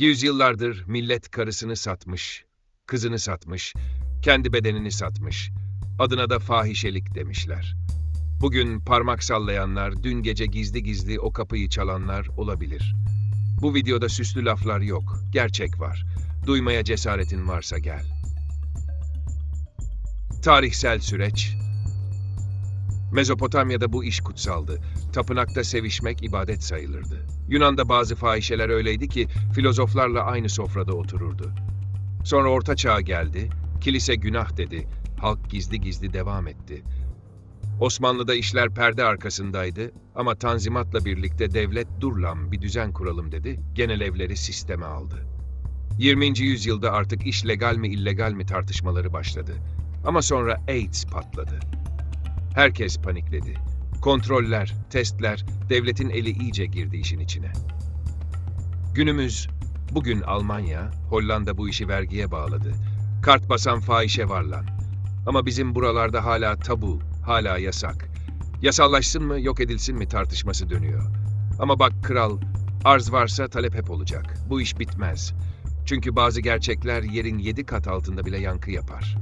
Yüzyıllardır millet karısını satmış, kızını satmış, kendi bedenini satmış. Adına da fahişelik demişler. Bugün parmak sallayanlar, dün gece gizli gizli o kapıyı çalanlar olabilir. Bu videoda süslü laflar yok, gerçek var. Duymaya cesaretin varsa gel. Tarihsel süreç Mezopotamya'da bu iş kutsaldı. Tapınakta sevişmek ibadet sayılırdı. Yunan'da bazı fahişeler öyleydi ki filozoflarla aynı sofrada otururdu. Sonra Orta Çağ geldi, kilise günah dedi, halk gizli gizli devam etti. Osmanlı'da işler perde arkasındaydı ama Tanzimat'la birlikte devlet dur lan bir düzen kuralım dedi, genel evleri sisteme aldı. 20. yüzyılda artık iş legal mi illegal mi tartışmaları başladı. Ama sonra AIDS patladı. Herkes panikledi. Kontroller, testler, devletin eli iyice girdi işin içine. Günümüz, bugün Almanya, Hollanda bu işi vergiye bağladı. Kart basan fahişe var lan. Ama bizim buralarda hala tabu, hala yasak. Yasallaşsın mı, yok edilsin mi tartışması dönüyor. Ama bak kral, arz varsa talep hep olacak. Bu iş bitmez. Çünkü bazı gerçekler yerin yedi kat altında bile yankı yapar.